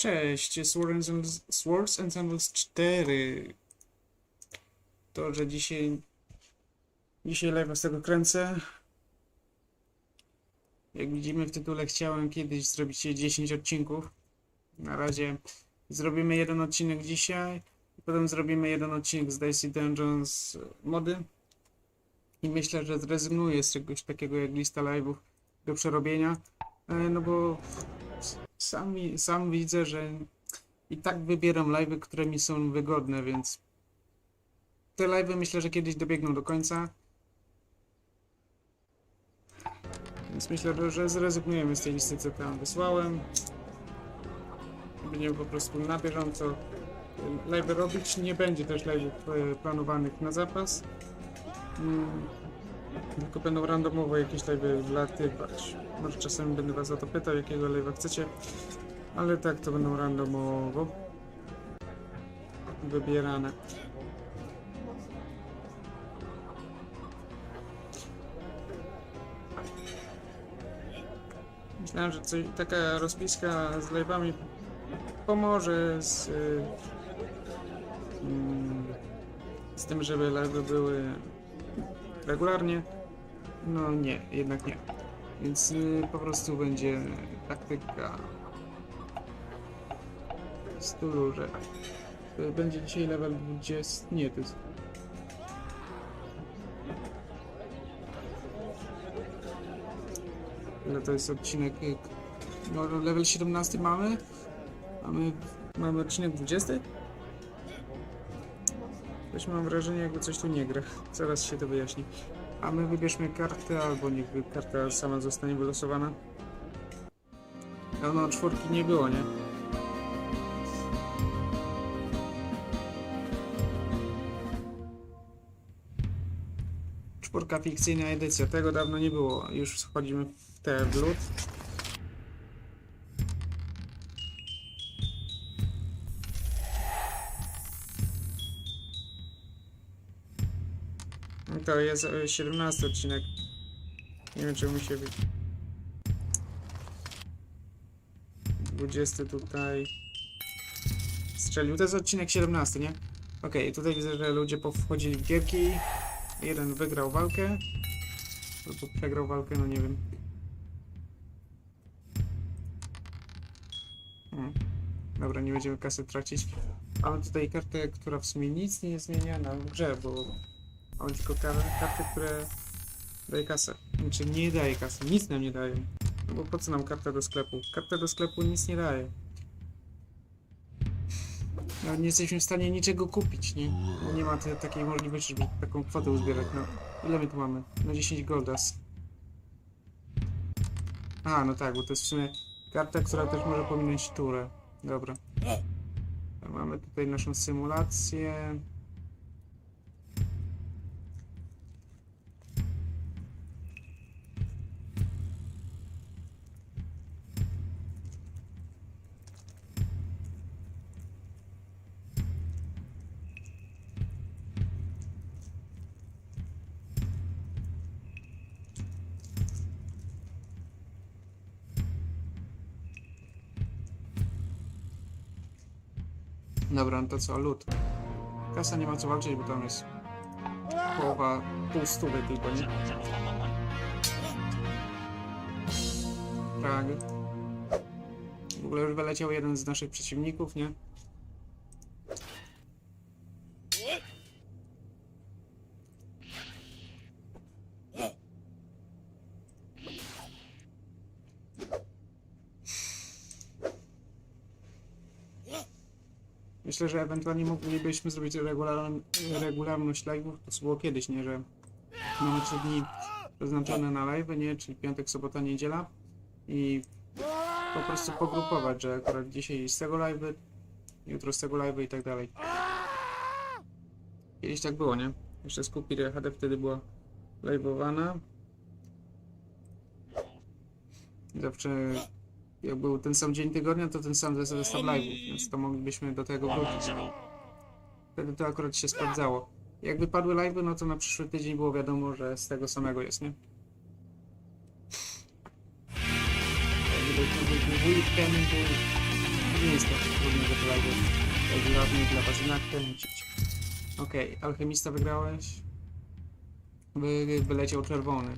Cześć, Swords and, Swords and Sandals 4. To, że dzisiaj dzisiaj live z tego kręcę. Jak widzimy w tytule chciałem kiedyś zrobić 10 odcinków. Na razie zrobimy jeden odcinek dzisiaj. Potem zrobimy jeden odcinek z Dicey Dungeons mody. I myślę, że zrezygnuję z czegoś takiego jak lista live'ów do przerobienia. E, No bo sam, wi- sam widzę, że i tak wybieram live'y, które mi są wygodne, więc te live'y myślę, że kiedyś dobiegną do końca. Więc myślę, że- zrezygnujemy z tej listy, co tam wysłałem. Będziemy po prostu na bieżąco live'y robić. Nie będzie też live'ów e, planowanych na zapas. Tylko będą randomowo jakieś live'y wlatywać. Może czasem będę was o to pytał, jakiego live'a chcecie. Ale tak, to będą randomowo wybierane. Myślałem, że coś, taka rozpiska z live'ami pomoże z, y, mm, z tym, żeby live'y były regularnie. No nie, jednak nie. Więc y, po prostu będzie taktyka w stylu, że y, będzie dzisiaj level 20. Nie, to jest. Ile to jest odcinek? y, No, level 17 mamy. Mamy, mamy odcinek 20. Coś mam wrażenie, jakby coś tu nie gra. Zaraz się to wyjaśni. A my wybierzmy kartę, albo niech karta sama zostanie wylosowana. No, no, czwórki nie było, nie? Czwórka fikcyjna edycja, tego dawno nie było. Już wchodzimy w te w lód. To jest e, 17 odcinek. Nie wiem, czy się... wy- 20 tutaj... Strzelił. To jest odcinek 17, nie? Okej, tutaj widzę, że ludzie powchodzili w gierki. Jeden wygrał walkę. Albo przegrał walkę, no nie wiem. Hmm. Dobra, nie będziemy kasy tracić. Mamy tutaj kartę, która w sumie nic nie zmienia na grze, bo Mamy tylko kar- karty, które daje kasę. Znaczy nie daje kasy, nic nam nie daje. No bo po co nam karta do sklepu? Karta do sklepu nic nie daje. Nawet nie jesteśmy w stanie niczego kupić, nie? Nie ma takiej możliwości, żeby taką kwotę uzbierać. No, ile my tu mamy? No 10 goldas. A, no tak, bo to jest w sumie karta, która też może pominąć turę. Dobra. Mamy tutaj naszą symulację. To co, lód. Kasa nie ma co walczyć, bo tam jest połowa, pół stówy tylko, nie? Tak. W ogóle już wyleciał jeden z naszych przeciwników, nie? Myślę, że ewentualnie moglibyśmy zrobić regularn regularność live'ów, to było kiedyś, nie? Że mamy 3 dni przeznaczone na live'y, nie? Czyli piątek, sobota, niedziela i po prostu pogrupować, że akurat dzisiaj z tego live'y, jutro z tego live'y i tak dalej. Kiedyś tak było, nie? Jeszcze Skupir HD wtedy była live'owana. Zawsze jak był ten sam dzień tygodnia, to ten sam zestaw live'ów, więc to moglibyśmy do tego wrócić. Wtedy to akurat się sprawdzało. Jak wypadły live'y, no to na przyszły tydzień było wiadomo, że z tego samego jest, nie? Weekendu nie jest tak dla was nakręcić. Okej, alchemista wygrałeś. Wy, wyleciał czerwony.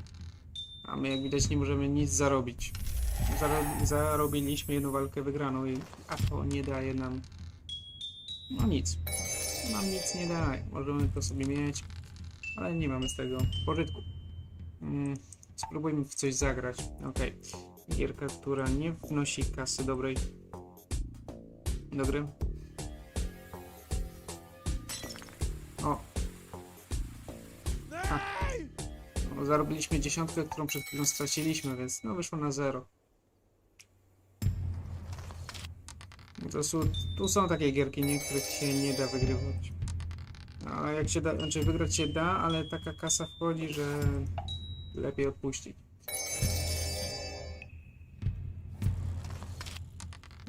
A my jak widać nie możemy nic zarobić. Zaro, zarobiliśmy jedną walkę wygraną, i, a to nie daje nam no nic. Nam nic nie daje. Możemy to sobie mieć, ale nie mamy z tego pożytku. Mm, spróbujmy w coś zagrać. Okej. Gierka, która nie wnosi kasy dobrej. Do gry. O. A. No, zarobiliśmy dziesiątkę, którą przed chwilą straciliśmy, więc no wyszło na zero. To są, tu są takie gierki, nie, których się nie da wygrywać. A jak się da, znaczy wygrać się da, ale taka kasa wchodzi, że lepiej odpuścić.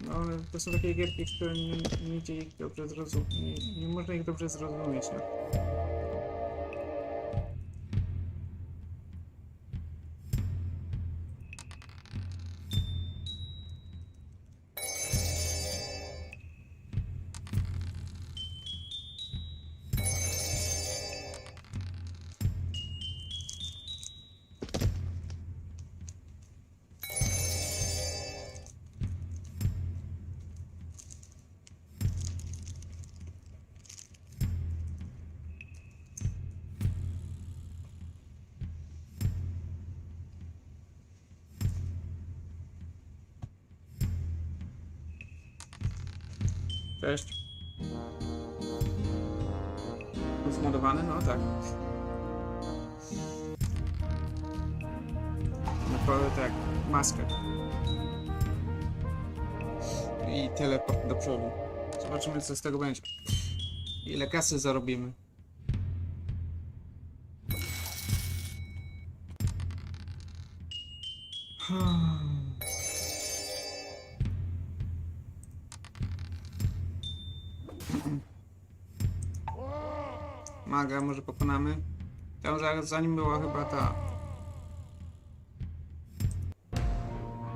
No ale to są takie gierki, które nie, nie idzie dobrze zrozumieć. Nie, nie można ich dobrze zrozumieć. No. Zmodowany? No tak. Naprawdę tak, maskę. I teleport do przodu. Zobaczymy co z tego będzie. Ile kasy zarobimy. Pokonamy. Tam za, za nim była chyba ta.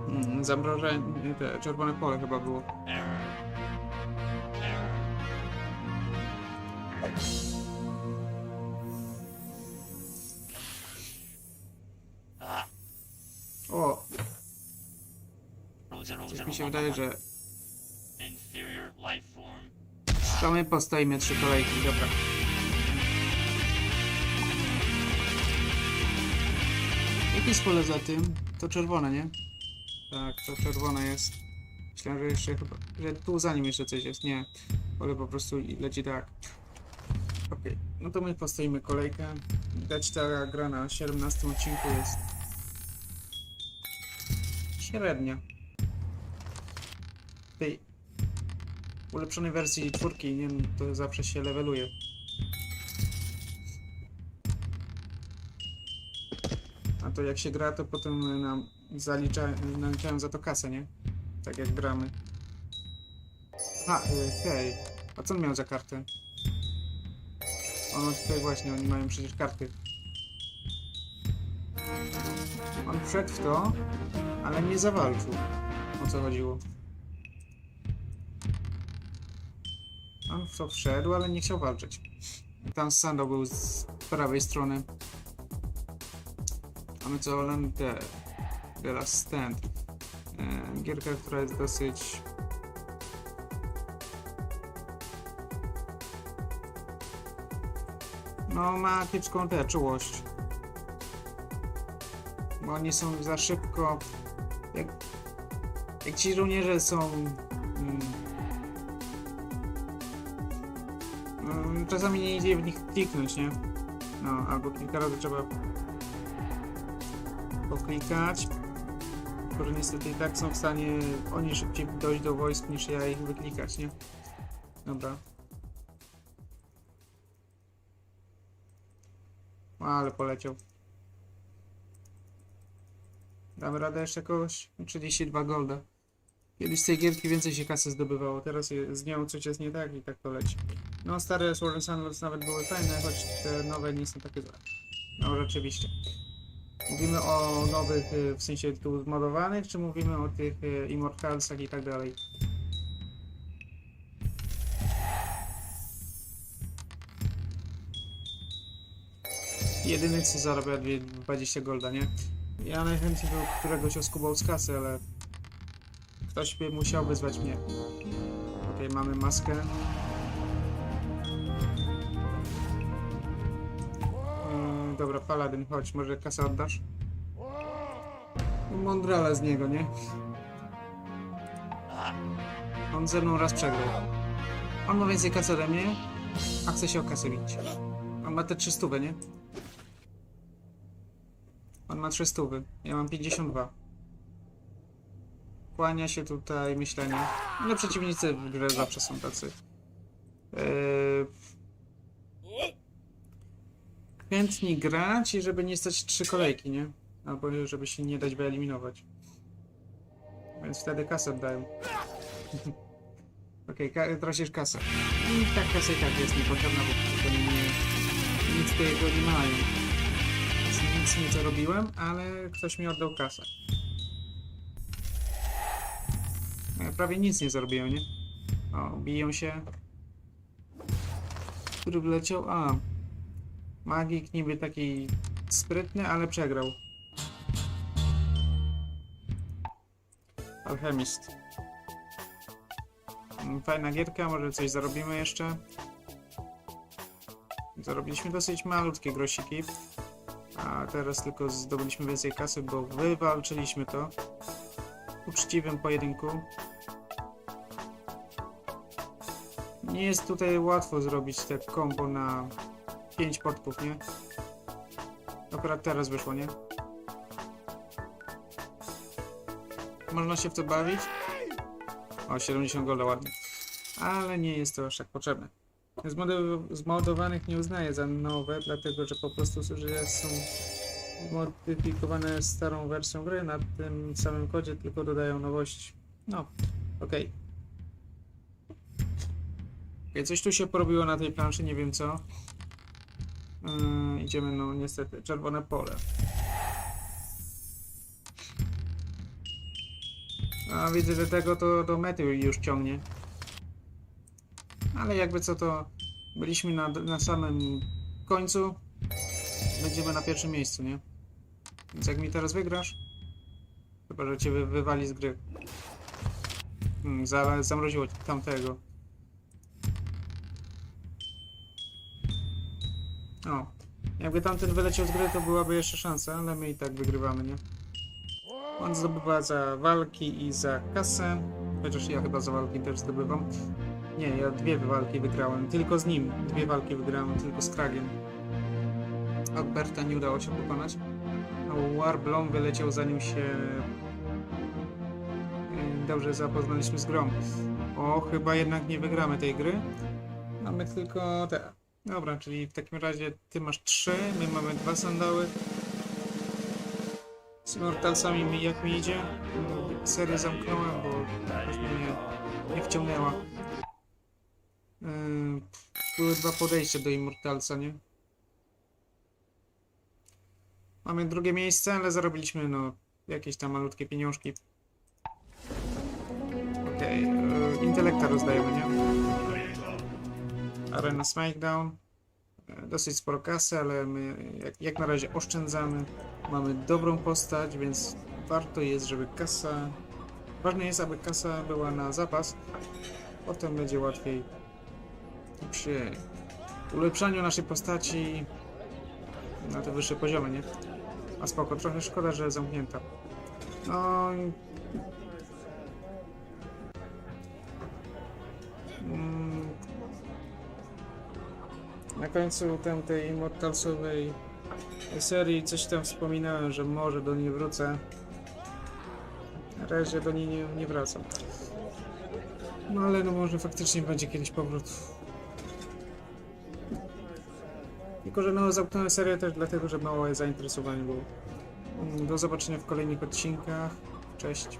Hmm, zamrożenie, te czerwone pole chyba było. O, coś mi się wydaje, że to my postoimy trzy kolejki, dobra. Jakie jest pole za tym? To czerwone, nie? Tak, to czerwone jest. Myślałem, że jeszcze chyba, że tu za nim jeszcze coś jest. Nie, pole po prostu leci tak. Okej, no to my postoimy kolejkę. Widać ta gra na 17 odcinku jest średnia. Tej ulepszonej wersji czwórki, nie wiem, to zawsze się leveluje. To jak się gra, to potem nam zalicza, naliczają za to kasę, nie? Tak jak gramy. A, y, hej. A co on miał za kartę? Ono tutaj właśnie, oni mają przecież karty. On wszedł w to, ale nie zawalczył. O co chodziło? On w to wszedł, ale nie chciał walczyć. Tam Sando był z prawej strony. Mamy co Olente. The Last Stand. Gierka, która jest dosyć... No, ma kiepską tę czułość. Bo oni są za szybko... Jak, jak ci żołnierze są... Mm, Mm, Czasami nie idzie w nich kliknąć, nie? No, albo kilka razy trzeba poklikać. Tylko, że niestety i tak są w stanie oni szybciej dojść do wojsk niż ja ich wyklikać, nie? Dobra. O, ale poleciał. Damy radę jeszcze kogoś? 32 golda. Kiedyś z tej gierki więcej się kasy zdobywało, teraz je- z nią coś jest nie tak i tak to leci. No stare Sword and Sandals nawet były fajne, choć te nowe nie są takie złe. No rzeczywiście. Mówimy o nowych, y, w sensie tu zmodowanych, czy mówimy o tych y, Immortalsach i tak dalej? Jedyny co zarabia 20 golda, nie? Ja najchętniej do któregoś oskubał z kasy, ale ktoś by musiał wyzwać mnie. Okej, okay, mamy maskę. Dobra, Paladin, chodź, może kasę oddasz? Mądrala z niego, nie? On ze mną raz przegrał. On ma więcej kasy ode mnie, a chce się o kasę bić. On ma te 300, nie? On ma 300, ja mam 52. Kłania się tutaj myślenie. No przeciwnicy w grze zawsze są tacy. Eee... Chętni grać i żeby nie stać trzy kolejki, nie? Albo żeby się nie dać wyeliminować. Więc wtedy kasę oddają. Okej, okay, tracisz kasę. I tak kasa i tak jest niepotrzebna, bo tylko nie, nic tego nie mają. Więc nic nie zarobiłem, ale ktoś mi oddał kasę. Ja prawie nic nie zarobiłem, nie? O, biją się. Który wleciał? A. Magik niby taki sprytny, ale przegrał. Alchemist. Mm, Fajna gierka, może coś zarobimy jeszcze. Zarobiliśmy dosyć malutkie grosiki. A teraz tylko zdobyliśmy więcej kasy, bo wywalczyliśmy to. W uczciwym pojedynku. Nie jest tutaj łatwo zrobić te kombo na 5 podków, nie? Akurat teraz wyszło, nie? Można się w to bawić? O, 70 golda, ładnie. Ale nie jest to aż tak potrzebne. Zmodowanych nie uznaję za nowe, dlatego że po prostu że są zmodyfikowane starą wersją gry na tym samym kodzie, tylko dodają nowości. No, okej. Okej, coś tu się porobiło na tej planszy, nie wiem co. Yy, idziemy, no niestety, czerwone pole. A widzę, że tego to do mety już ciągnie. Ale jakby co to byliśmy na, na samym końcu. Będziemy na pierwszym miejscu, nie? Więc jak mi teraz wygrasz, chyba że cię wy, wywali z gry. Hmm, za, zamroziło tamtego. O, jakby tamten wyleciał z gry, to byłaby jeszcze szansa, ale my i tak wygrywamy, nie? On zdobywa za walki i za kasę. Chociaż ja chyba za walki też zdobywam. Nie, ja dwie walki wygrałem. Tylko z nim. Dwie walki wygrałem, tylko z Kragiem. Alberta nie udało się pokonać. A Warblom wyleciał zanim się e, dobrze zapoznaliśmy z grą. O, chyba jednak nie wygramy tej gry. Mamy tylko te. Dobra, czyli w takim razie ty masz trzy, my mamy dwa sandały. Z Immortalsami mi jak mi idzie? No, Serię zamknąłem, bo jakoś mnie nie, wciągnęła. Yy, były dwa podejścia do Immortalsa, nie? Mamy drugie miejsce, ale zarobiliśmy no jakieś tam malutkie pieniążki. Okej, yy, intelekta rozdajemy, nie? Arena Smackdown. Dosyć sporo kasy, ale my jak, jak na razie oszczędzamy. Mamy dobrą postać, więc warto jest, żeby kasa. Ważne jest, aby kasa była na zapas. Potem będzie łatwiej przy ulepszaniu naszej postaci na te wyższe poziomy, nie? A spoko, trochę szkoda, że zamknięta. No. Końcu tam tej Immortalsowej serii coś tam wspominałem, że może do niej wrócę. Na razie do niej nie, nie wracam. No ale no może faktycznie będzie kiedyś powrót. Tylko, że no zamknąłem serię też dlatego, że mało zainteresowań było. Mm, Do zobaczenia w kolejnych odcinkach. Cześć.